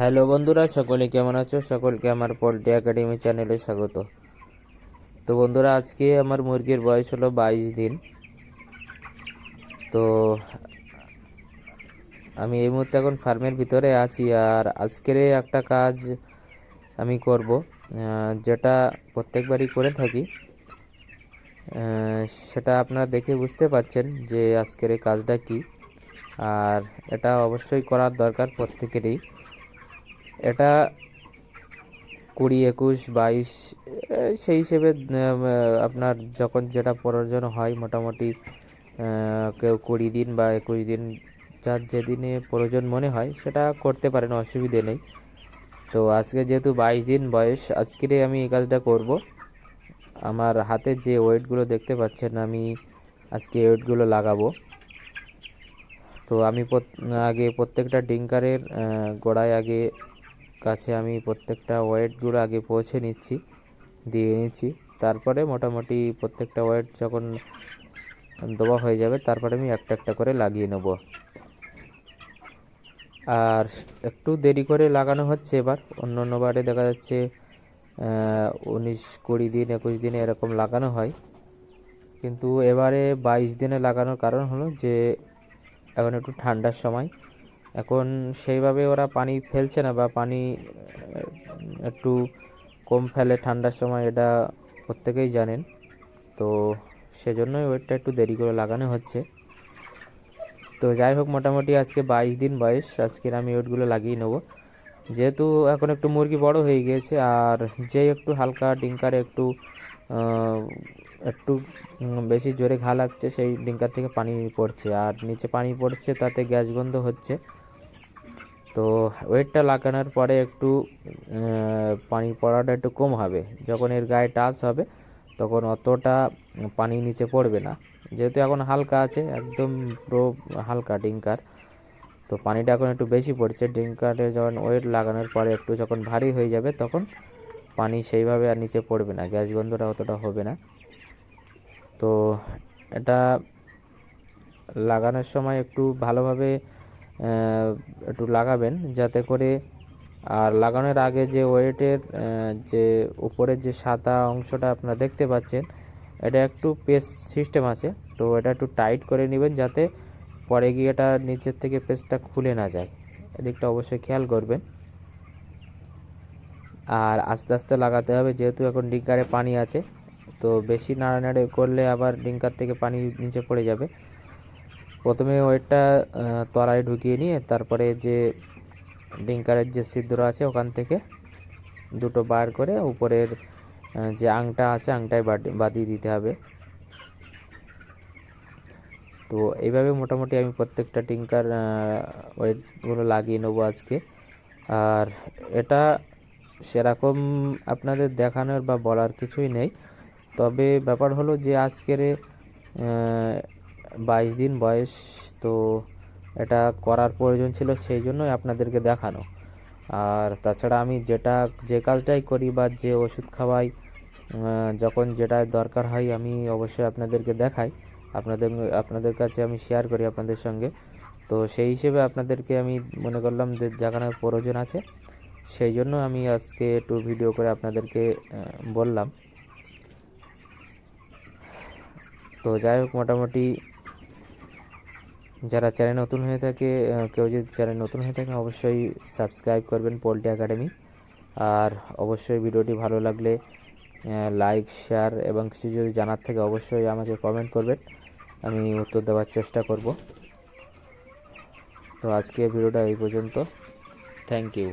Hello বন্ধুরা, সকলে কেমন আছো? সকলকে আমার পোল্ট্রি একাডেমি চ্যানেলে স্বাগত। তো বন্ধুরা, আজকে আমার মুরগির বয়স হলো বাইশ দিন। তো আমি এই মুহূর্তে এখন ফার্মের ভিতরে আছি আর আজকের একটা কাজ আমি করব যেটা প্রত্যেকবারই করে থাকি। সেটা আপনারা দেখে বুঝতে পাচ্ছেন যে আজকের এই কাজটা কি। আর এটা অবশ্যই করার দরকার প্রত্যেকেরই। এটা কুড়ি একুশ বাইশ সেই হিসেবে আপনার যখন যেটা প্রয়োজন হয় মোটামুটি কেউ কুড়ি দিন বা একুশ দিন যার যেদিনে প্রয়োজন মনে হয় সেটা করতে পারেন, অসুবিধে নেই। তো আজকে যেহেতু বাইশ দিন বয়স, আজকেরে আমি এই কাজটা করব। আমার হাতে যে ওয়েটগুলো দেখতে পাচ্ছেন, আমি আজকে ওয়েটগুলো লাগাবো। তো আমি আগে প্রত্যেকটা ডিঙ্কারের গোড়ায় আগে কাছে আমি প্রত্যেকটা ওয়েটগুলো আগে পৌঁছে নিচ্ছি, দিয়ে নিচ্ছি। তারপরে মোটামুটি প্রত্যেকটা ওয়েট যখন দেওয়া হয়ে যাবে, তারপরে আমি একটা একটা করে লাগিয়ে নেব। আর একটু দেরি করে লাগানো হচ্ছে এবার। অন্য অন্য বারে দেখা যাচ্ছে উনিশ কুড়ি দিন, একুশ দিনে এরকম লাগানো হয়। কিন্তু এবারে বাইশ দিনে লাগানোর কারণ হলো যে, এখন একটু ঠান্ডার সময়। এখন সেইভাবে ওরা পানি ফেলছে না বা পানি একটু কম ফেলে ঠান্ডার সময় এটা প্রত্যেকেই জানেন। তো সেজন্যই ওয়েটটা একটু দেরি করে লাগানো হচ্ছে। তো যাই হোক, মোটামুটি আজকে বাইশ দিন বয়স, আজকের আমি ওয়েটগুলো লাগিয়ে নেব। যেহেতু এখন একটু মুরগি বড় হয়ে গিয়েছে, আর যে একটু হালকা ডিঙ্কারে একটু একটু বেশি জোরে ঘা লাগছে, সেই ডিঙ্কার থেকে পানি পড়ছে। আর নিচে পানি পড়ছে, তাতে গ্যাস গন্ধ হচ্ছে। তো ওয়েটটা লাগানোর পরে একটু পানি পড়াটা একটু কম হবে। যখন এর গায়ে টাচ হবে, তখন অতটা পানি নিচে পড়বে না। যেহেতু এখন হালকা আছে, একদম পুরো হালকা ডিঙ্কার তো পানিটা এখন একটু বেশি পড়ছে। ডিঙ্কারে যখন ওয়েট লাগানোর পরে একটু যখন ভারী হয়ে যাবে, তখন পানি সেইভাবে আর নিচে পড়বে না। গ্যাস গন্ধটা অতটা হবে না। তো এটা লাগানোর সময় একটু ভালোভাবে একটু লাগাবেন যাতে করে আর লাগানোর আগে যে ওয়েটের যে উপরের যে সাদা অংশটা আপনারা দেখতে পাচ্ছেন, এটা একটু পেস সিস্টেম আছে। তো এটা একটু টাইট করে নেবেন যাতে পরে গিয়ে এটা নিচের থেকে পেস্টটা খুলে না যায়। এদিকটা অবশ্যই খেয়াল করবেন। আর আস্তে আস্তে লাগাতে হবে, যেহেতু এখন ডিঙ্কারে পানি আছে, তো বেশি নাড়ানাড়ি করলে আবার ডিঙ্কার থেকে পানি নিচে পড়ে যাবে। প্রথমে ওয়েটটা তলায় ঢুকিয়ে নিয়ে তারপরে যে ডিঙ্কারের যে ছিদ্র আছে ওখান থেকে দুটো বার করে উপরের যে আংটা আছে আংটায় বাদি- বাদিয়ে দিতে হবে। তো এইভাবে মোটামুটি আমি প্রত্যেকটা টিঙ্কার ওয়েটগুলো লাগিয়ে নেব আজকে। আর এটা সেরকম আপনাদের দেখানোর বা বলার কিছুই নেই। তবে ব্যাপার হলো যে আজকের বাইশ দিন বয়স, তো এটা করার প্রয়োজন ছিল সেই জন্যই আপনাদেরকে দেখানো। আর তাছাড়া আমি যেটা, যে কাজটাই করি বা যে ওষুধ খাওয়াই যখন যেটা দরকার হয় আমি অবশ্যই আপনাদেরকে দেখাই। আপনাদের আপনাদের কাছে আমি শেয়ার করি আপনাদের সঙ্গে। তো সেই হিসেবে আপনাদেরকে আমি মনে করলাম যে দেখানোর প্রয়োজন আছে, সেই জন্য আমি আজকে একটু ভিডিও করে আপনাদেরকে বললাম। তো যাই হোক, মোটামুটি যারা চ্যানেল নতুন হয়ে থাকে কেউ যদি চ্যানেল নতুন হয়ে থাকে, অবশ্যই সাবস্ক্রাইব করবেন পোলট্রি একাডেমি। আর অবশ্যই ভিডিওটি ভালো লাগলে লাইক শেয়ার এবং কিছু যদি জানার থাকে, অবশ্যই আমাকে কমেন্ট করবেন। আমি উত্তর দেওয়ার চেষ্টা করব। তো আজকে ভিডিওটা এই পর্যন্ত। Thank you